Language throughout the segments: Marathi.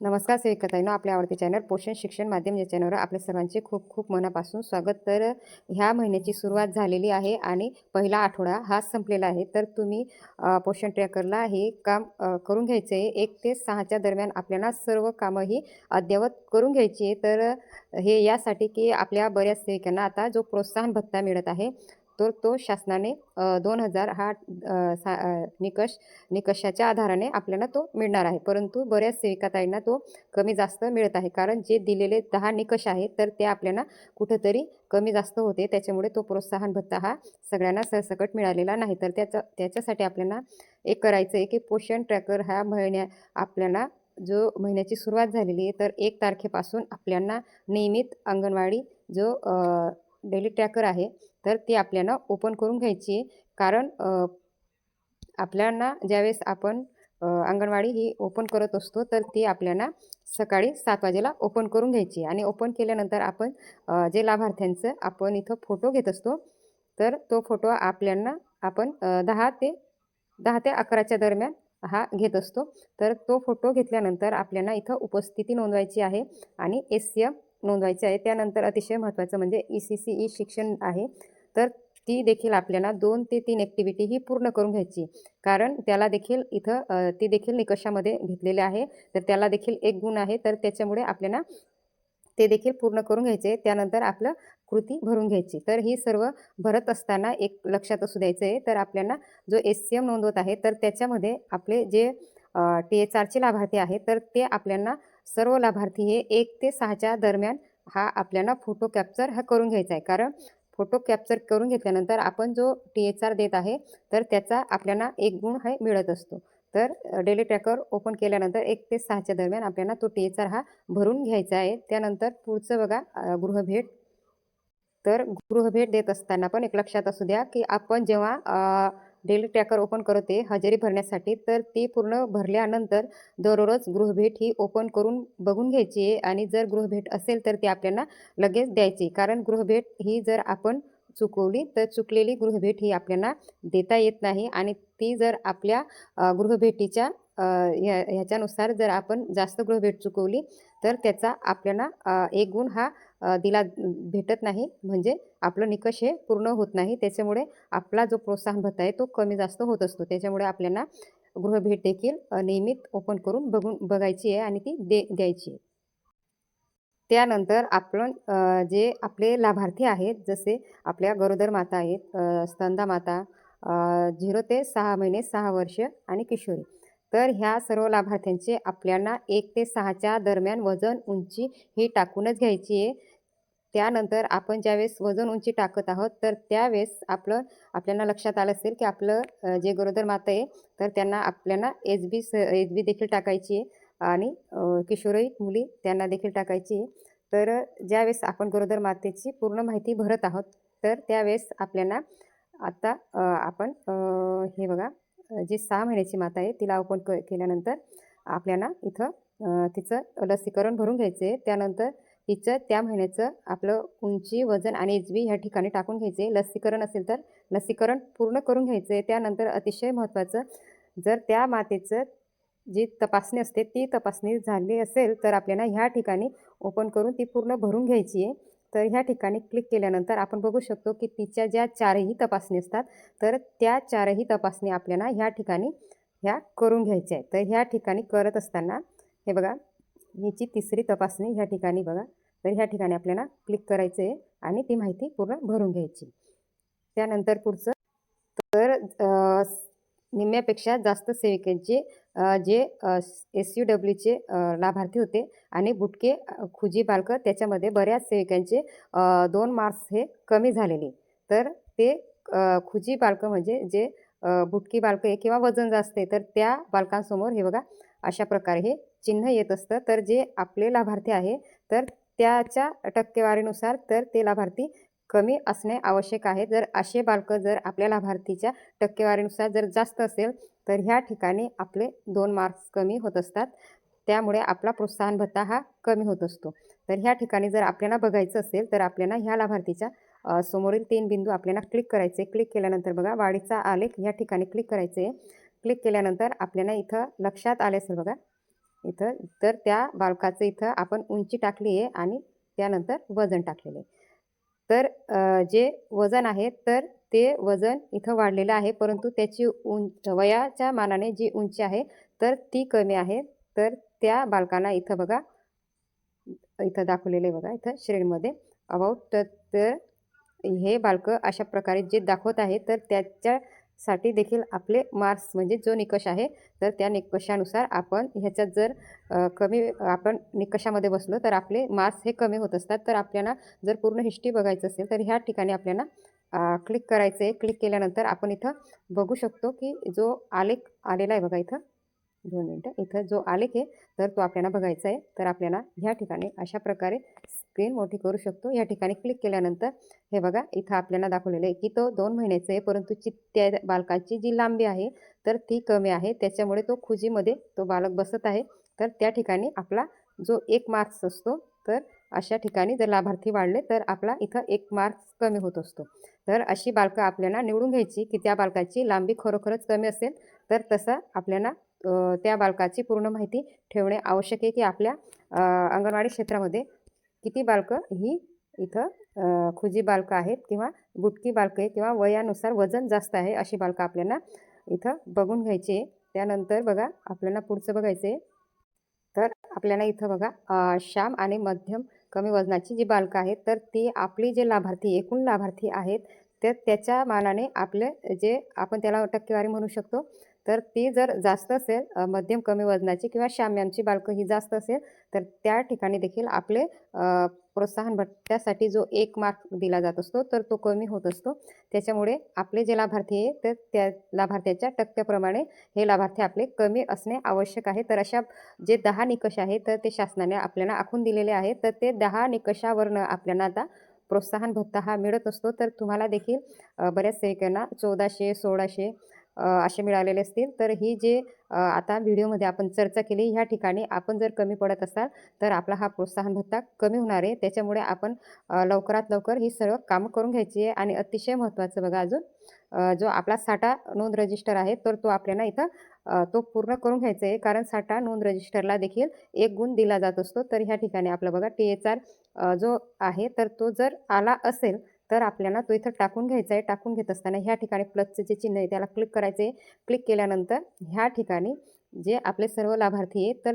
नमस्कार सेविकाताईंनो आपल्या आवडते चॅनल पोषण शिक्षण माध्यम या चॅनलवर आपल्या सर्वांचे खूप खूप मनापासून स्वागत. तर ह्या महिन्याची सुरुवात झालेली आहे आणि पहिला आठवडा हा संपलेला आहे. तर तुम्ही पोषण ट्रॅकरला हे काम करून घ्यायचं आहे. एक ते सहाच्या दरम्यान आपल्याला सर्व कामं ही अद्ययावत करून घ्यायची आहे. तर हे यासाठी की आपल्या बऱ्याच सेविकांना आता जो प्रोत्साहन भत्ता मिळत आहे तर तो शासनाने दोन हजार हा सा निकष निकषाच्या आधाराने आपल्याला तो मिळणार आहे. परंतु बऱ्याच सेविकाताईंना तो कमी जास्त मिळत आहे. कारण जे दिलेले दहा निकष आहेत तर ते आपल्याला कुठंतरी कमी जास्त होते. त्याच्यामुळे तो प्रोत्साहन भत्ता हा सगळ्यांना सरसकट मिळालेला नाही. तर त्याचा त्याच्यासाठी आपल्याला एक करायचं आहे की पोषण ट्रॅकर हा महिन्या आपल्याला जो महिन्याची सुरुवात झालेली आहे तर एक तारखेपासून आपल्याला नियमित अंगणवाडी जो डेली ट्रॅकर आहे तर ती आपल्याला ओपन करून घ्यायची आहे. कारण आपल्याला ज्यावेळेस आपण अंगणवाडी ही ओपन करत असतो तर ती आपल्याला सकाळी सात वाजेला ओपन करून घ्यायची आणि ओपन केल्यानंतर आपण जे लाभार्थ्यांचं आपण इथं फोटो घेत असतो तर तो फोटो आपल्याला आपण दहा ते दहा ते अकराच्या दरम्यान हा घेत असतो. तर तो फोटो घेतल्यानंतर आपल्याला इथं उपस्थिती नोंदवायची आहे. आणि एस सी एम नोंदवायची आहे. त्यानंतर अतिशय महत्त्वाचं म्हणजे ई सी सी ई शिक्षण आहे. तर ती देखील आपल्याला दोन ते तीन ॲक्टिव्हिटी ही पूर्ण करून घ्यायची. कारण त्याला देखील इथं ती देखील निकषामध्ये घेतलेले आहे. तर त्याला देखील एक गुण आहे. तर त्याच्यामुळे आपल्याला ते देखील पूर्ण करून घ्यायचे. त्यानंतर आपलं कृती भरून घ्यायची. तर ही सर्व भरत असताना एक लक्षात असू द्यायचं आहे तर आपल्याला जो एस सी एम नोंदवत आहे तर त्याच्यामध्ये आपले जे टी एच आरचे लाभार्थी आहे तर ते आपल्याला सर्व लाभार्थी हे एक ते सहाच्या दरम्यान हा आपल्याला फोटो कॅप्चर हा करून घ्यायचा आहे. कारण फोटो कॅप्चर करून घेतल्यानंतर आपण जो टी एच आर देत आहे तर त्याचा आपल्याला एक गुण हे मिळत असतो. तर डेली ट्रॅकर ओपन केल्यानंतर एक ते सहाच्या दरम्यान आपल्याला तो टी एच आर हा भरून घ्यायचा आहे. त्यानंतर पुढचं बघा गृहभेट. तर गृहभेट देत असताना पण एक लक्षात असू द्या की आपण जेव्हा डेली ट्रॅकर ओपन करते हजेरी भरण्यासाठी. तर ती पूर्ण भरल्यानंतर दररोज गृहभेट ही ओपन करून बघून घ्यायची आहे आणि जर गृहभेट असेल तर ती आपल्याला लगेच द्यायची कारण गृहभेट ही जर आपण चुकवली तर चुकलेली गृहभेट ही आपल्याला देता येत नाही आणि ती जर आपल्या गृहभेटीच्या ह्या ह्याच्यानुसार जर आपण जास्त गृहभेट चुकवली तर त्याचा आपल्याला एक गुण हा दिला भेटत नाही. म्हणजे आपलं निकष हे पूर्ण होत नाही. त्याच्यामुळे आपला जो प्रोत्साहन भत्ता आहे तो कमी जास्त होत असतो. त्याच्यामुळे आपल्याला गृहभेट देखील नियमित ओपन करून बघून बघायची आहे आणि ती दे द्यायची आहे. त्यानंतर आपण जे आपले लाभार्थी आहेत जसे आपल्या गरोदर माता आहेत स्तंदा माता झिरो ते सहा महिने सहा वर्ष आणि किशोरी. तर ह्या सर्व लाभार्थ्यांचे आपल्याला एक ते सहाच्या दरम्यान वजन उंची ही टाकूनच घ्यायची आहे. त्यानंतर आपण ज्यावेळेस वजन उंची टाकत आहोत तर त्यावेळेस आपलं आपल्याला लक्षात आलं असेल की आपलं जे गरोदर माता आहे तर त्यांना आपल्याला एच बी स एच बी देखील टाकायची आहे आणि अ, किशोरी मुली त्यांना देखील टाकायची आहे. तर ज्यावेळेस आपण गरोदर मातेची पूर्ण माहिती भरत आहोत तर त्यावेळेस आपल्याला आता आपण हे बघा जी सहा महिन्याची माता आहे तिला ओपन क केल्यानंतर आपल्याला इथं तिचं लसीकरण भरून घ्यायचं आहे त्यानंतर तिचं त्या महिन्याचं आपलं उंची वजन आणि एच बी ह्या ठिकाणी टाकून घ्यायचे लसीकरण असेल तर लसीकरण पूर्ण करून घ्यायचं आहे त्यानंतर अतिशय महत्त्वाचं जर त्या मातेचं जी तपासणी असते ती तपासणी झाली असेल तर आपल्याला ह्या ठिकाणी ओपन करून ती पूर्ण भरून घ्यायची आहे तर ह्या ठिकाणी क्लिक केल्यानंतर आपण बघू शकतो की तिच्या ज्या चारही तपासणी असतात तर त्या चारही तपासणी आपल्याला ह्या ठिकाणी ह्या करून घ्यायच्या आहेत. तर ह्या ठिकाणी करत असताना हे बघा ह्याची तिसरी तपासणी ह्या ठिकाणी बघा तर ह्या ठिकाणी आपल्याला क्लिक करायचं आहे आणि ती माहिती पूर्ण भरून घ्यायची. त्यानंतर पुढचं तर निम्म्यापेक्षा जास्त सेविकांची जे एस यू डब्ल्यूचे लाभार्थी होते आणि बुटके खुजी बालकं त्याच्यामध्ये बऱ्याच सेविकांचे दोन मार्क्स हे कमी झालेले. तर ते खुजी बालकं म्हणजे जे बुटकी बालकं आहे किंवा वजन जास्त आहे तर त्या बालकांसमोर हे बघा अशा प्रकारे हे चिन्ह येत असतं. तर जे आपले लाभार्थी आहे तर त्याच्या टक्केवारीनुसार तर ते लाभार्थी कमी असणे आवश्यक आहे. जर असे बालकं जर आपल्या लाभार्थीच्या टक्केवारीनुसार जर जास्त असेल तर ह्या ठिकाणी आपले दोन मार्क्स कमी होत असतात. त्यामुळे आपला प्रोत्साहन भत्ता हा कमी होत असतो. तर ह्या ठिकाणी जर आपल्याला बघायचं असेल तर आपल्याला ह्या लाभार्थीच्या समोरील तीन बिंदू आपल्याला क्लिक करायचे. क्लिक केल्यानंतर बघा वाढीचा आलेख ह्या ठिकाणी क्लिक करायचे. क्लिक केल्यानंतर आपल्याला इथं लक्षात आले असेल बघा. इथं तर त्या बालकाचं इथं आपण उंची टाकली आहे आणि त्यानंतर वजन टाकलेलं आहे. तर जे वजन आहे तर ते वजन इथं वाढलेलं आहे. परंतु त्याची उंच वयाच्या मानाने जी उंची आहे तर ती कमी आहे. तर त्या बालकांना इथं बघा इथं दाखवलेलं आहे बघा इथं श्रेणीमध्ये. अबाउट तर तर हे बालकं अशा प्रकारे जे दाखवत आहे तर त्याच्यासाठी देखील आपले मार्क्स म्हणजे जो निकष आहे तर त्या निकषानुसार आपण ह्याच्यात जर कमी आपण निकषामध्ये बसलो तर आपले मार्क्स हे कमी होत असतात. तर आपल्याला जर पूर्ण हिस्ट्री बघायचं असेल तर ह्या ठिकाणी आपल्याला क्लिक करायचं. आहे क्लिक केल्यानंतर आपण इथं बघू शकतो की जो आलेख आलेला आहे बघा इथं. दोन मिनटं. इथं जो आलेख आहे तर तो आपल्याला बघायचा आहे. तर आपल्याला ह्या ठिकाणी अशा प्रकारे स्क्रीन मोठी करू शकतो. या ठिकाणी क्लिक केल्यानंतर हे बघा इथं आपल्याला दाखवलेलं आहे की तो दोन महिन्याचं आहे परंतु चित्त्या त्या बालकाची जी लांबी आहे तर ती कमी आहे. त्याच्यामुळे तो खुजीमध्ये तो बालक बसत आहे. तर त्या ठिकाणी आपला जो एक मार्क्स असतो तर अशा ठिकाणी जर लाभार्थी वाढले तर आपला इथं एक मार्क्स कमी होत असतो. तर अशी बालकं आपल्याला निवडून घ्यायची की त्या बालकाची लांबी खरोखरच कमी असेल तर तसं आपल्याला त्या बालकाची पूर्ण माहिती ठेवणे आवश्यक आहे की आपल्या अंगणवाडी क्षेत्रामध्ये किती बालकं ही इथं खुजी बालकं आहेत किंवा गुटकी बालकं आहे किंवा वयानुसार वजन जास्त आहे अशी बालकं आपल्याला इथं बघून घ्यायची आहे. त्यानंतर बघा आपल्याला पुढचं बघायचं आहे तर आपल्याला इथं बघा श्याम आणि मध्यम कमी वजनाची जी बालकं आहेत तर ती आपली जे लाभार्थी एकूण लाभार्थी आहेत तर त्याच्या मानाने आपले जे आपण त्याला टक्केवारी म्हणू शकतो तर ती जर जास्त असेल मध्यम कमी वजनाची किंवा श्याम्यांची बालकं ही जास्त असेल तर त्या ठिकाणी देखील आपले प्रोत्साहन भत्त्यासाठी जो एक मार्क दिला जात असतो तर तो कमी होत असतो. त्याच्यामुळे आपले जे लाभार्थी आहे तर त्या लाभार्थ्याच्या टक्क्याप्रमाणे हे लाभार्थी आपले कमी असणे आवश्यक आहे. तर अशा जे दहा निकष आहेत तर ते शासनाने आपल्याला आखून दिलेले आहेत. तर ते दहा निकषावरनं आपल्याला आता प्रोत्साहन भत्ता हा मिळत असतो. तर तुम्हाला देखील बऱ्याच सेविकांना चौदाशे सोळाशे असे मिळालेले असतील. तर ही जे आता व्हिडिओमध्ये आपण चर्चा केली ह्या ठिकाणी आपण जर कमी पडत असाल तर आपला हा प्रोत्साहन भत्ता कमी होणार आहे. त्याच्यामुळे आपण लवकरात लवकर ही सर्व कामं करून घ्यायची आहे. आणि अतिशय महत्त्वाचं बघा अजून जो आपला साठा नोंद रजिस्टर आहे तर तो आपल्याला इथं तो पूर्ण करून घ्यायचा आहे. कारण साठा नोंद रजिस्टरला देखील एक गुण दिला जात असतो. तर ह्या ठिकाणी आपलं बघा टी एच आर जो आहे तर तो जर आला असेल तर आपल्याला तो इथं टाकून घ्यायचा आहे. टाकून घेत असताना ह्या ठिकाणी प्लसचं जे चिन्ह आहे त्याला क्लिक करायचं. आहे क्लिक केल्यानंतर ह्या ठिकाणी जे आपले सर्व लाभार्थी आहे तर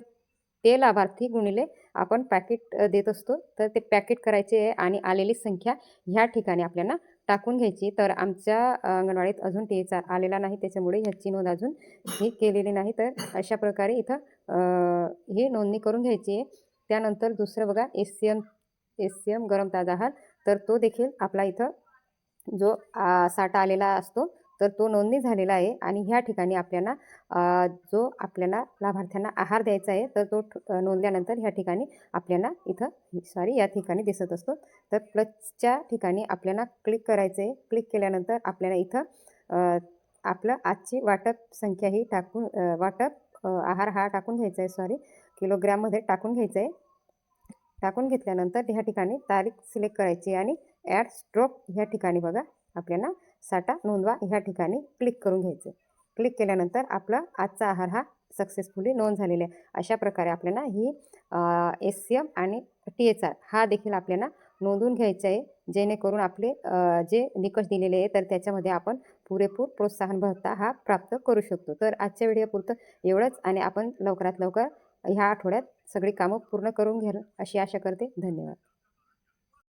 ते लाभार्थी गुणिले आपण पॅकेट देत असतो. तर ते पॅकेट करायचे आहे आणि आलेली संख्या ह्या ठिकाणी आपल्याला टाकून घ्यायची. तर आमच्या अंगणवाडीत अजून टी एच आलेला नाही. त्याच्यामुळे ह्याची नोंद अजून ही केलेली नाही. तर अशा प्रकारे इथं ही नोंदणी करून घ्यायची आहे. त्यानंतर दुसरं बघा S C M S C M गरम ताजा आहार. तर तो देखील आपला इथं जो साठा आलेला असतो तर तो नोंदणी झालेला आहे आणि ह्या ठिकाणी आपल्याला जो आपल्याला लाभार्थ्यांना आहार द्यायचा आहे तर तो नोंदल्यानंतर ह्या ठिकाणी आपल्याला इथं सॉरी या ठिकाणी दिसत असतो. तर प्लसच्या ठिकाणी आपल्याला क्लिक करायचं आहे. क्लिक केल्यानंतर आपल्याला इथं आपलं आजची वाटप संख्या ही टाकून वाटप आहार हा टाकून घ्यायचा आहे सॉरी किलोग्रॅममध्ये टाकून घ्यायचं आहे. टाकून घेतल्यानंतर ह्या ठिकाणी तारीख सिलेक्ट करायची आणि ॲड स्ट्रोक ह्या ठिकाणी बघा आपल्याला साठा नोंदवा ह्या ठिकाणी क्लिक करून घ्यायचं. क्लिक केल्यानंतर आपला आजचा आहार हा सक्सेसफुली नोंद झालेला आहे. अशा प्रकारे आपल्याला ही एस सी एम आणि टी एच आर हा देखील आपल्याला नोंदवून घ्यायचं आहे. जेणेकरून आपले जे निकष दिलेले आहे तर त्याच्यामध्ये आपण पुरेपूर प्रोत्साहन भत्ता हा प्राप्त करू शकतो. तर आजच्या व्हिडिओपुरतं एवढंच आणि आपण लवकरात लवकर ह्या आठवड्यात सगळी कामं पूर्ण करून घ्याल अशी आशा करते. धन्यवाद.